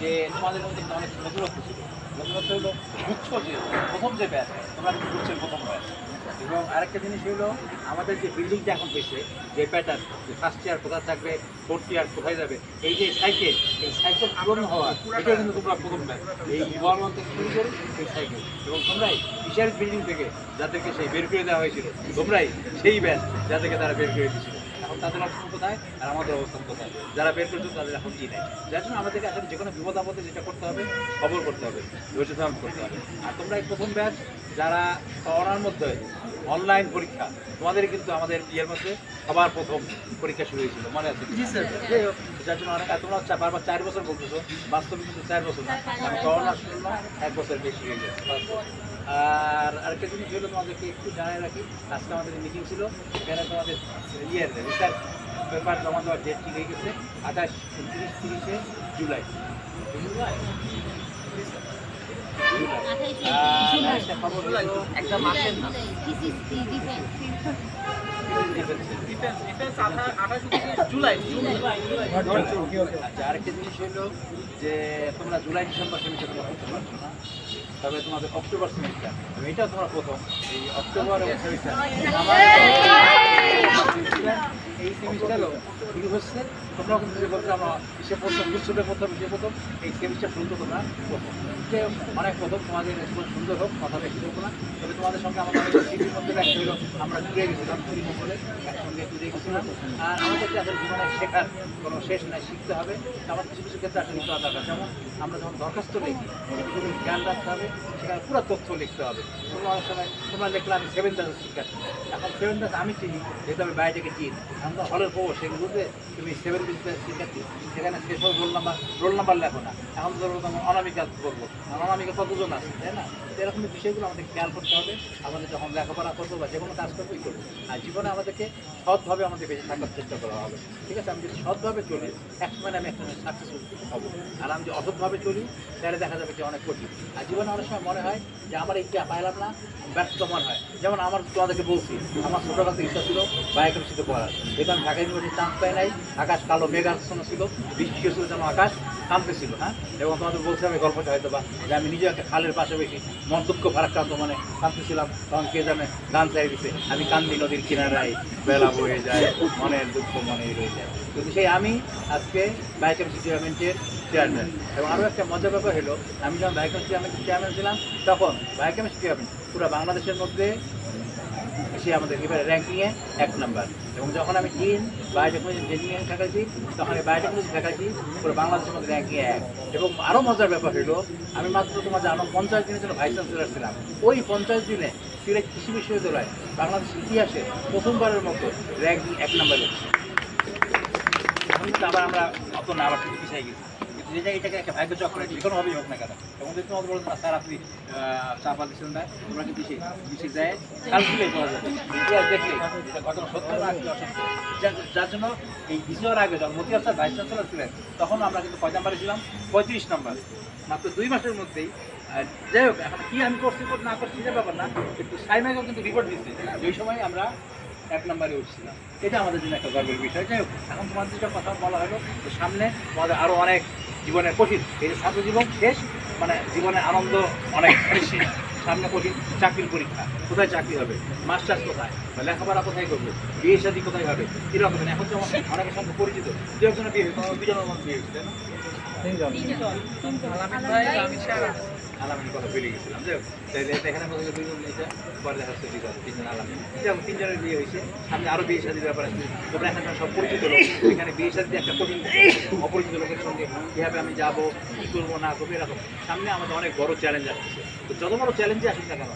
যে মধ্যে অনেক যে, প্রথম যে ব্যাচ, তোমরা গুচ্ছের প্রথম ব্যাচ। এবং আরেকটা জিনিস হলো আমাদের যে বিল্ডিংটা এখন হয়েছে, যে প্যাটার্ন যে ফার্স্ট ইয়ার কোথায় থাকবে ফোর্থ ইয়ার কোথায় যাবে, এই যে সাইকেল এই সাইকেল পূরণ হওয়া এটা কিন্তু তোমরা প্রথম ব্যাচ। এই গভর্নমেন্ট থেকে শুরু করে এই সাইকেল এবং তোমরাই ফিশারিজ বিল্ডিং থেকে যাদেরকে সেই বের করে দেওয়া হয়েছিল, তোমরাই সেই ব্যাচ যাদেরকে তারা বের করে দিয়েছিল। এখন তাদের অবস্থান কোথায় আর আমাদের অবস্থান কোথায়? যারা বের করছে তাদের এখন কি নেই? যার জন্য আমাদেরকে আসলে যে কোনো বিপদ আপদে যেটা করতে হবে খবর করতে হবে ধৈর্য ধারণ করতে হবে। আর তোমরা এই প্রথম ব্যাচ যারা করোনার মধ্যে অনলাইন পরীক্ষা তোমাদের কিন্তু আমাদের ইয়ের মধ্যে সবার প্রথম পরীক্ষা শুরু হয়েছিল মনে আছে? যার জন্য অনেক তোমরা বারবার চার বছর বলতেছো বাস্তবে কিন্তু চার বছর না। কারণ করোনার জন্য এক বছর বেশি হয়ে গেছে। আর আরেকটা জিনিস হলো তোমাদেরকে একটু জানাই রাখি আজকে আমাদের মিটিং ছিল এখানে তোমাদের ইয়ের রিসার্চ পেপার জমা দেওয়ার ডেট ঠিক হয়ে গেছে আঠাশ উনত্রিশ তিরিশে জুলাই। জুলাই। একটা মাসের না। আচ্ছা আরেকটা জিনিস হলো যে তোমরা জুলাই ডিসেম্বর সেমিস্টার তোমরা করতে পারছ না তবে তোমাদের অক্টোবর সেমিস্টার এটাও তোমরা প্রথম এই অক্টোবর সেমিস্টার। এই সেমিস্টারও শুরু হচ্ছে তোমরা কিন্তু যে বলছো আমরা সে প্রথম বিশ্বতে প্রথম এই সেমিস্টার শুরু তোমরা প্রথম। যে অনেক প্রথম তোমাদের স্কুল সুন্দর হোক কথা বেশি হোক না তবে তোমাদের সঙ্গে আমাদের মধ্যে একটা হলো আমরা জুড়ে গেছিলাম কুড়ি মঙ্গলে একসঙ্গে জুড়ে গেছিলাম। আর জীবনে শেখার কোনো শেষ নাই শিখতে হবে। আমার কিছু কিছু ক্ষেত্রে আসলে করা দরকার। যেমন আমরা যখন দরখাস্ত লিখি কিছু জ্ঞান রাখতে হবে সেখানে পুরো তথ্য লিখতে হবে। তোমরা অনেক সময় তোমরা লিখলে আমি সেভেন শিক্ষার্থী। এখন সেভেন আমি চিনি যেহেতু আমি বাইরে থেকে চিনি আমরা হলের পড়ব সেগুলোতে তুমি সেভেন বিজনেস সেখানে শেষ রোল নাম্বার রোল নাম্বার লেখো না। এখন ধরো তোমার অনামিকা করব অনামিকা কতজন আছে, তাই না? তো এরকম বিষয়গুলো আমাদের খেয়াল করতে হবে। আমাদের যখন লেখাপড়া করব বা যে কোনো কাজ করবোই করব। আর জীবনে আমাদেরকে সৎভাবে আমাদের বেঁচে থাকার চেষ্টা করা হবে। ঠিক আছে? আমি যদি সৎভাবে চলি, এক সময় আমি একটা সাকসেসফুল হব। আর আমি যদি অসৎভাবে চলি, তাহলে দেখা যাবে যে অনেক কঠিন। আর জীবনে অনেক সময় মনে হয় যে আমার এইটা পাইলাম না ব্যর্থ মনে হয়। যেমন আমার তোমাদেরকে বলছি, আমার ছোটোকাল থেকে ইচ্ছা ছিল বায়োকেমিস্ট্রিতে পড়ার যেহেতু আমি ঢাকা ইউনিভার্সিটি চান্স পাই নাই, আকাশ কালো মেঘাচ্ছন্ন ছিল, বৃষ্টি হয়েছিল যেন আকাশ কাঁপতে ছিল হ্যাঁ? এবং তোমাদের বলছি, আমি গল্পটা হয়তো বা যে আমি নিজে একটা খালের পাশে বেশি মন দুঃখ ফারাক্রান্ত মানে কাঁদতেছিলাম তখন কে জানে, গান চাই দিছে। আমি কান্দি নদীর কিনারায় বেলা বয়ে যায়, মনের দুঃখ মনে রয়ে যায়। কিন্তু সেই আমি আজকে বায়োকেমিস্ট্রি ডিপার্টমেন্টের চেয়ারম্যান এবং আরও একটা মজার ব্যাপার হলো, আমি যখন বায়োকেমিস্ট্রি ডিপার্টমেন্টের চেয়ারম্যান ছিলাম, তখন বায়োকেমিস্ট্রি ডিপার্টমেন্ট পুরো বাংলাদেশের মধ্যে সে আমাদের এবারে র্যাঙ্কিংয়ে এক নাম্বার এবং যখন আমি ডিন বায়োটেকনোলজি ইঞ্জিনিয়ারিং ফ্যাকাল্টি তখন এই বায়োটেকনোলজি ফ্যাকাল্টি পুরো বাংলাদেশের মধ্যে র্যাঙ্কিংয়ে এক। এবং আরও মজার ব্যাপার হলো, আমি মাত্র তোমার জানো, পঞ্চাশ দিনের জন্য ভাইস চ্যান্সেলার ছিলাম। ওই পঞ্চাশ দিনে সিলেট কৃষি বিশ্ববিদ্যালয়, বাংলাদেশ ইতিহাসে প্রথমবারের মতো র্যাঙ্কিং এক নাম্বারে আবার আমরা অত না আবার পিছিয়ে গেছি। কিন্তু যেটা এটাকে একটা ভাগ্য চক্রে যে কোনোভাবেই হোক না কেন, এবং যদি তোমাদের বলতো না, স্যার, আপনি চাপা দিচ্ছেন না তোমরা কিন্তু সেই পিছিয়ে যায়? ইতিহাস দেখলে ঘটনা সত্য না অসত্য? যার- জন্য এই বিজয়ের আগে যখন মতিয়ার স্যার ভাইস চ্যান্সেলার ছিলেন, তখন আমরা কিন্তু কয় নাম্বারে ছিলাম, পঁয়ত্রিশ নম্বর। মাত্র দুই মাসের মধ্যেই যাই হোক, এখন কি আমি করছি কর না করছি, সেটা ব্যাপার না, কিন্তু সাইমাকেও কিন্তু রিপোর্ট দিচ্ছে। ওই সময় আমরা এক নম্বরে উঠছিলাম। এটা আমাদের জন্য একটা গর্বের বিষয়। যাই হোক, এখন তোমাদের যেটা কথা বলা হলো যে সামনে তোমাদের আরও অনেক জীবনের কঠিন। এই যে ছাত্র জীবন শেষ মানে জীবনে আনন্দ অনেক বেশি। সামনে কঠিন চাকরির পরীক্ষা কোথায় চাকরি হবে? মাস্টার্স কোথায়? বা লেখাপড়া কোথায় করবে? বিয়ে শাদী কোথায় হবে? এরকম এখন তো অনেকের সঙ্গে পরিচিত। দু একজনের বিয়ে হয়েছে তোমার দুজনের মধ্যে বিয়ে হয়েছে তাই না? আলামিনের কথা বেরিয়ে গেছিলাম। যে তাইলে এখানে মধ্যে দুজন এটা পরে দেখা যাচ্ছে দুজন তিনজন আলামিন। যেমন তিনজনের বিয়ে হয়েছে, সামনে আরও বিয়ে শাদীর ব্যাপার আছে। তোমরা এখানে সব পরিচিত লোক, এখানে বিয়ে শাদী একটা কঠিন অপরিচিত লোকের সঙ্গে কীভাবে আমি যাব, কী করব, না করব, এরকম। সামনে আমাদের অনেক বড় চ্যালেঞ্জ আসছে তো যত বড় চ্যালেঞ্জে আসুক না কেন